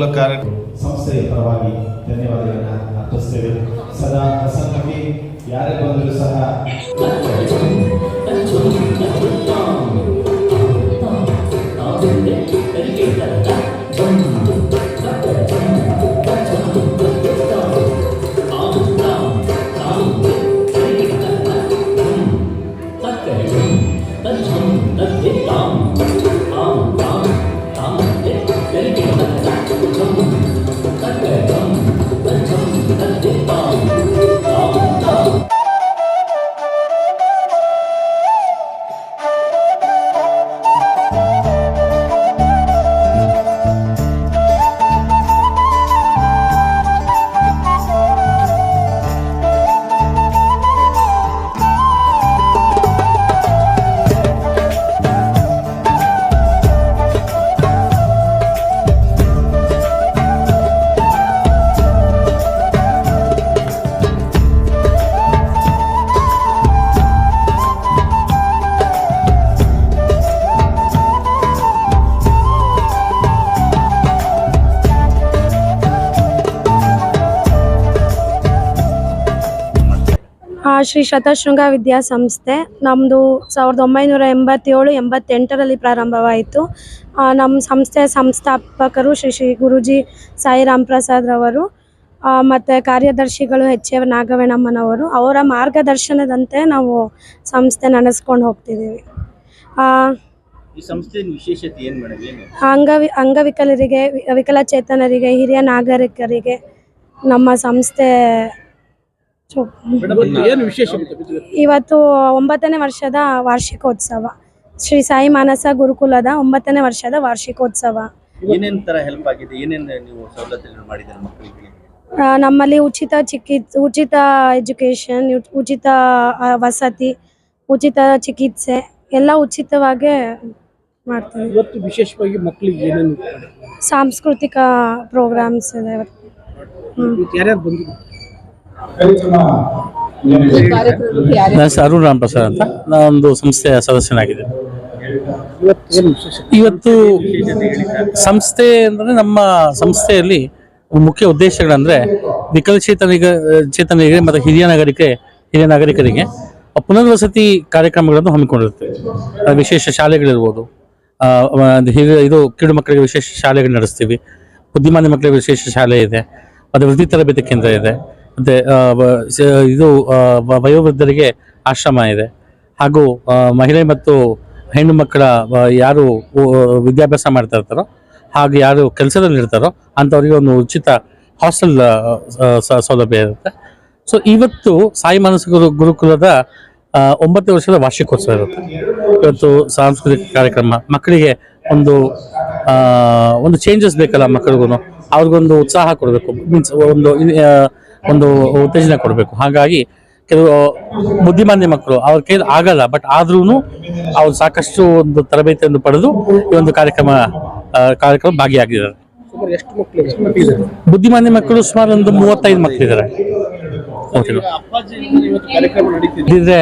ಮೂಲಕ ಶ್ರೀ ಶತಶೃಂಗ ವಿದ್ಯಾಸಂಸ್ಥೆ. ನಮ್ಮದು ಸಾವಿರದ ಒಂಬೈನೂರ ಎಂಬತ್ತೇಳು ಎಂಬತ್ತೆಂಟರಲ್ಲಿ ಪ್ರಾರಂಭವಾಯಿತು. ನಮ್ಮ ಸಂಸ್ಥೆಯ ಸಂಸ್ಥಾಪಕರು ಶ್ರೀ ಶ್ರೀ ಗುರುಜಿ ಸಾಯಿರಾಮ್ ಪ್ರಸಾದ್ ರವರು ಮತ್ತು ಕಾರ್ಯದರ್ಶಿಗಳು ಎಚ್ ಎ ನಾಗವೇಣಮ್ಮನವರು. ಅವರ ಮಾರ್ಗದರ್ಶನದಂತೆ ನಾವು ಸಂಸ್ಥೆ ನಡೆಸ್ಕೊಂಡು ಹೋಗ್ತಿದ್ದೀವಿ. ವಿಶೇಷತೆ ಅಂಗವಿ ಅಂಗವಿಕಲರಿಗೆ ವಿಕಲಚೇತನರಿಗೆ ಹಿರಿಯ ನಾಗರಿಕರಿಗೆ ನಮ್ಮ ಸಂಸ್ಥೆ ಇವತ್ತು ಒಂಬತ್ತನೇ ವರ್ಷದ ವಾರ್ಷಿಕೋತ್ಸವ. ಶ್ರೀ ಸಾಯಿ ಮಾನಸ ಗುರುಕುಲದ ಒಂಬತ್ತನೇ ವರ್ಷದ ವಾರ್ಷಿಕೋತ್ಸವ. ನಮ್ಮಲ್ಲಿ ಉಚಿತ ಚಿಕಿತ್ಸೆ ಉಚಿತ ಎಜುಕೇಶನ್ ಉಚಿತ ವಸತಿ ಉಚಿತ ಚಿಕಿತ್ಸೆ ಎಲ್ಲ ಉಚಿತವಾಗಿ ಮಾಡ್ತೀವಿ. ಇವತ್ತು ವಿಶೇಷವಾಗಿ ಮಕ್ಕಳಿಗೆ ಏನೇನು? ಸಾಂಸ್ಕೃತಿಕ ಪ್ರೋಗ್ರಾಮ್ಸ್ ಇದೆ. ಯಾರ್ಯಾರು ಅರುಣ್ ರಾಮ್ ಪ್ರಸಾದ್ ಅಂತ ನಾನೊಂದು ಸಂಸ್ಥೆಯ ಸದಸ್ಯನಾಗಿದ್ದೇನೆ. ಇವತ್ತು ಸಂಸ್ಥೆ ಅಂದ್ರೆ ನಮ್ಮ ಸಂಸ್ಥೆಯಲ್ಲಿ ಮುಖ್ಯ ಉದ್ದೇಶಗಳಂದ್ರೆ ವಿಕಲಚೇತನಿಗ ಚೇತನಿಗೆ ಮತ್ತು ಹಿರಿಯ ನಾಗರಿಕ ಹಿರಿಯ ನಾಗರಿಕರಿಗೆ ಪುನರ್ವಸತಿ ಕಾರ್ಯಕ್ರಮಗಳನ್ನು ಹಮ್ಮಿಕೊಂಡಿರ್ತೇವೆ ವಿಶೇಷ ಶಾಲೆಗಳಿರ್ಬೋದು. ಹಿರಿಯ, ಇದು ಕಿರು ಮಕ್ಕಳಿಗೆ ವಿಶೇಷ ಶಾಲೆಗಳು ನಡೆಸ್ತೀವಿ. ಬುದ್ಧಿಮಾನಿ ಮಕ್ಕಳಿಗೆ ವಿಶೇಷ ಶಾಲೆ ಇದೆ. ಮತ್ತು ವೃತ್ತಿ ತರಬೇತಿ ಕೇಂದ್ರ ಇದೆ. ಮತ್ತೆ ಇದು ವಯೋವೃದ್ಧರಿಗೆ ಆಶ್ರಮ ಇದೆ. ಹಾಗೂ ಮಹಿಳೆ ಮತ್ತು ಹೆಣ್ಣು ಮಕ್ಕಳ ಯಾರು ವಿದ್ಯಾಭ್ಯಾಸ ಮಾಡ್ತಾ ಹಾಗೆ ಯಾರು ಕೆಲಸದಲ್ಲಿ ಇರ್ತಾರೋ, ಅಂಥವ್ರಿಗೆ ಒಂದು ಉಚಿತ ಹಾಸ್ಟೆಲ್ ಸೌಲಭ್ಯ ಇರುತ್ತೆ. ಸೊ, ಇವತ್ತು ಸಾಯಿ ಮಾನಸ ಗುರು, ಗುರುಕುಲದ ಒಂಬತ್ತು ವರ್ಷದ ವಾರ್ಷಿಕೋತ್ಸವ ಇರುತ್ತೆ. ಇವತ್ತು ಸಾಂಸ್ಕೃತಿಕ ಕಾರ್ಯಕ್ರಮ, ಮಕ್ಕಳಿಗೆ ಒಂದು ಒಂದು ಚೇಂಜಸ್ ಬೇಕಲ್ಲ ಮಕ್ಕಳಿಗೂ ಅವ್ರಿಗೊಂದು ಉತ್ಸಾಹ ಕೊಡಬೇಕು. ಮೀನ್ಸ್ ಒಂದು ಒಂದು ಉತ್ತೇಜನ ಕೊಡಬೇಕು. ಹಾಗಾಗಿ ಕೆಲವು ಬುದ್ಧಿಮಾಂದ್ಯ ಮಕ್ಕಳು ಅವ್ರ ಕೈಲಿ ಆಗಲ್ಲ ಬಟ್ ಆದ್ರೂ ಅವ್ರು ಸಾಕಷ್ಟು ಒಂದು ತರಬೇತಿಯನ್ನು ಪಡೆದು ಈ ಒಂದು ಕಾರ್ಯಕ್ರಮ ಕಾರ್ಯಕ್ರಮ ಭಾಗಿಯಾಗಿದ್ದಾರೆ. ಬುದ್ಧಿಮಾನ್ಯ ಮಕ್ಕಳು ಎಷ್ಟು ಬುದ್ಧಿಮಾಂದ್ಯ ಮಕ್ಕಳು ಸುಮಾರು ಒಂದು ಮೂವತ್ತೈದು ಮಕ್ಕಳಿದ್ದಾರೆ ಇದ್ರೆ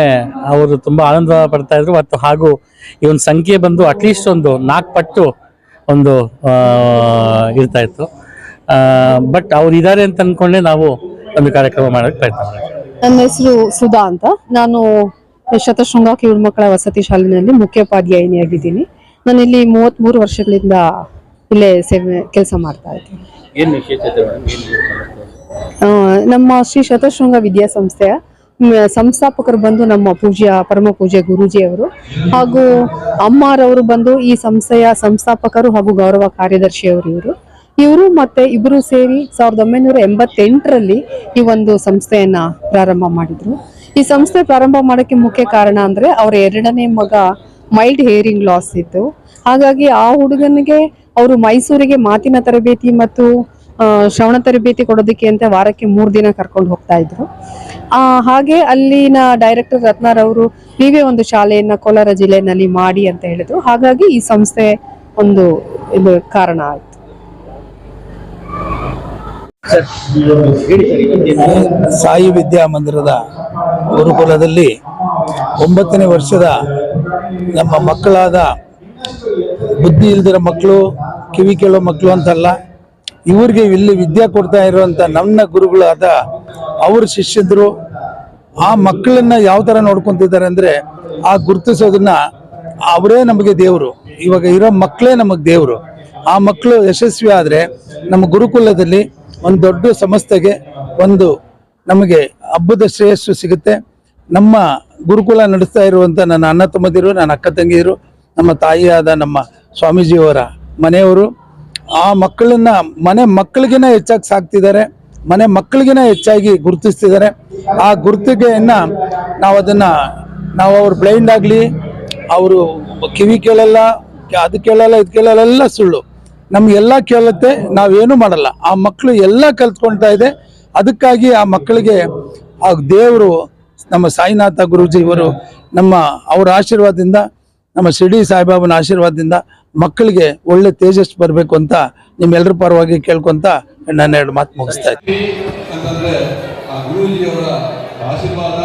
ಅವರು ತುಂಬಾ ಆನಂದ ಪಡ್ತಾ ಇದ್ರು. ಮತ್ತು ಹಾಗೂ ಈ ಒಂದು ಸಂಖ್ಯೆ ಬಂದು ಅಟ್ಲೀಸ್ಟ್ ಒಂದು ನಾಲ್ಕು ಪಟ್ಟು ಒಂದು ಇರ್ತಾ ಇತ್ತು. ಬಟ್ ಅವ್ರು ಇದ್ದಾರೆ ಅಂತ ಅನ್ಕೊಂಡೆ ನಾವು ಒಂದು ಕಾರ್ಯಕ್ರಮ ಮಾಡೋಕೆ ಪ್ರಯತ್ನ ಮಾಡಿದ್ವಿ ನನ್ನ ಹೆಸರು ಸುಧಾ ಅಂತ. ನಾನು ಶತಶೃಂಗ ಕಿರು ಮಕ್ಕಳ ವಸತಿ ಶಾಲೆಯಲ್ಲಿ ಮುಖ್ಯೋಪಾಧ್ಯಾಯಿನಿಯಾಗಿದ್ದೀನಿ ನಾನು ಇಲ್ಲಿ ಮೂವತ್ಮೂರು ವರ್ಷಗಳಿಂದ ಇಲ್ಲೇ ಸೇವೆ ಕೆಲಸ ಮಾಡ್ತಾ ಇದ್ದೀನಿ. ಏನ್ ವಿಶೇಷತೆ ಮೇಡಮ್? ಏನ್ use ಆ, ನಮ್ಮ ಶ್ರೀ ಶತಶೃಂಗ ವಿದ್ಯಾಸಂಸ್ಥೆಯ ಮ್, ಸಂಸ್ಥಾಪಕರು ಬಂದು ನಮ್ಮ ಪೂಜ್ಯ ಪರಮ ಪೂಜ್ಯ ಗುರೂಜಿ ಅವರು ಹಾಗೂ ಅಮ್ಮಾರವರು ಬಂದು ಈ ಸಂಸ್ಥೆಯ ಸಂಸ್ಥಾಪಕರು ಹಾಗೂ ಗೌರವ ಕಾರ್ಯದರ್ಶಿಯವರು ಇವರು. ಇವರು ಮತ್ತೆ ಇಬ್ಬರು ಸೇರಿ ಸಾವಿರದ ಒಂಬೈನೂರ ಎಂಬತ್ತೆಂಟರಲ್ಲಿ ಈ ಒಂದು ಸಂಸ್ಥೆಯನ್ನ ಪ್ರಾರಂಭ ಮಾಡಿದ್ರು. ಈ ಸಂಸ್ಥೆ ಪ್ರಾರಂಭ ಮಾಡೋಕ್ಕೆ ಮುಖ್ಯ ಕಾರಣ ಅಂದ್ರೆ ಅವರ ಎರಡನೇ ಮಗ ಮೈಲ್ಡ್ ಹೇರಿಂಗ್ ಲಾಸ್ ಇತ್ತು. ಹಾಗಾಗಿ ಆ ಹುಡುಗನಿಗೆ ಅವರು ಮೈಸೂರಿಗೆ ಮಾತಿನ ತರಬೇತಿ ಮತ್ತು ಶ್ರವಣ ತರಬೇತಿ ಕೊಡೋದಕ್ಕೆ ಅಂತ ವಾರಕ್ಕೆ ಮೂರು ದಿನ ಕರ್ಕೊಂಡು ಹೋಗ್ತಾ ಇದ್ರು. ಹಾಗೆ ಅಲ್ಲಿನ ಡೈರೆಕ್ಟರ್ ರತ್ನಾರ್ ಅವರು, ನೀವೇ ಒಂದು ಶಾಲೆಯನ್ನ ಕೋಲಾರ ಜಿಲ್ಲೆಯಲ್ಲಿ ಮಾಡಿ ಅಂತ ಹೇಳಿದ್ರು. ಹಾಗಾಗಿ ಈ ಸಂಸ್ಥೆ ಒಂದು ಇದು ಕಾರಣ ಆಯ್ತು. ಸರ್ ವಿದ್ಯಾ ಮಂದಿರದ ಸಾಯಿ ಗುರುಕುಲದಲ್ಲಿ ಒಂಬತ್ತನೇ ವರ್ಷದ ನಮ್ಮ ಮಕ್ಕಳಾದ ಬುದ್ಧಿ ಇಲ್ದಿರೋ ಮಕ್ಕಳು, ಕಿವಿ ಕೇಳೋ ಮಕ್ಕಳು ಅಂತಲ್ಲ, ಇವ್ರಿಗೆ ಇಲ್ಲಿ ವಿದ್ಯೆ ಕೊಡ್ತಾ ಇರುವಂತ ನನ್ನ ಗುರುಗಳಾದ ಅವರು ಶಿಷ್ಯದ್ರು ಆ ಮಕ್ಕಳನ್ನ ಯಾವ ತರ ನೋಡ್ಕೊಂತಿದ್ದಾರೆ ಅಂದ್ರೆ ಆ ಗುರುತಿಸೋದನ್ನ ಅವರೇ ನಮಗೆ ದೇವರು. ಇವಾಗ ಇರೋ ಮಕ್ಕಳೇ ನಮಗೆ ದೇವರು. ಆ ಮಕ್ಕಳು ಯಶಸ್ವಿ ಆದ್ರೆ ನಮ್ಮ ಗುರುಕುಲದಲ್ಲಿ ಒಂದು ದೊಡ್ಡ ಸಂಸ್ಥೆಗೆ ಒಂದು ನಮಗೆ ಹಬ್ಬದ ಶ್ರೇಯಸ್ಸು ಸಿಗುತ್ತೆ. ನಮ್ಮ ಗುರುಕುಲ ನಡೆಸ್ತಾ ಇರುವಂಥ ನನ್ನ ಅಣ್ಣ ತಮ್ಮದಿರು, ನನ್ನ ಅಕ್ಕ ತಂಗಿಯರು, ನಮ್ಮ ತಾಯಿಯಾದ ನಮ್ಮ ಸ್ವಾಮೀಜಿಯವರ ಮನೆಯವರು, ಆ ಮಕ್ಕಳನ್ನ ಮನೆ ಮಕ್ಕಳಿಗಿನ ಹೆಚ್ಚಾಗಿ ಸಾಕ್ತಿದ್ದಾರೆ, ಮನೆ ಮಕ್ಕಳಿಗಿನ ಹೆಚ್ಚಾಗಿ ಗುರುತಿಸ್ತಿದ್ದಾರೆ. ಆ ಗುರುತಿಗೆಯನ್ನ ನಾವು ಅದನ್ನ ನಾವು ಅವ್ರು ಬ್ಲೈಂಡ್ ಆಗಲಿ, ಅವರು ಕಿವಿ ಕೇಳಲ್ಲ ಅದು ಕೇಳಲ್ಲ, ಇದು ಕೇಳಲ್ಲ, ಎಲ್ಲ ಸುಳ್ಳು. ನಮ್ಗೆಲ್ಲ ಕೇಳುತ್ತೆ, ನಾವೇನು ಮಾಡಲ್ಲ. ಆ ಮಕ್ಕಳು ಎಲ್ಲ ಕಲ್ತ್ಕೊಳ್ತಾ ಇದೆ. ಅದಕ್ಕಾಗಿ ಆ ಮಕ್ಕಳಿಗೆ ಆ ದೇವರು, ನಮ್ಮ ಸಾಯಿನಾಥ ಗುರುಜಿ ಇವರು, ನಮ್ಮ ಅವರ ಆಶೀರ್ವಾದದಿಂದ, ನಮ್ಮ ಶಿರ್ಡಿ ಸಾಯಿಬಾಬನ ಆಶೀರ್ವಾದದಿಂದ ಮಕ್ಕಳಿಗೆ ಒಳ್ಳೆ ತೇಜಸ್ ಬರಬೇಕು ಅಂತ ನಿಮ್ಮೆಲ್ಲರ ಪರವಾಗಿ ಕೇಳ್ಕೊಂತ ನಾನು ಎರಡು ಮಾತು ಮುಗಿಸ್ತಾ ಇದ್ದೀನಿ. ಆಶೀರ್ವಾದ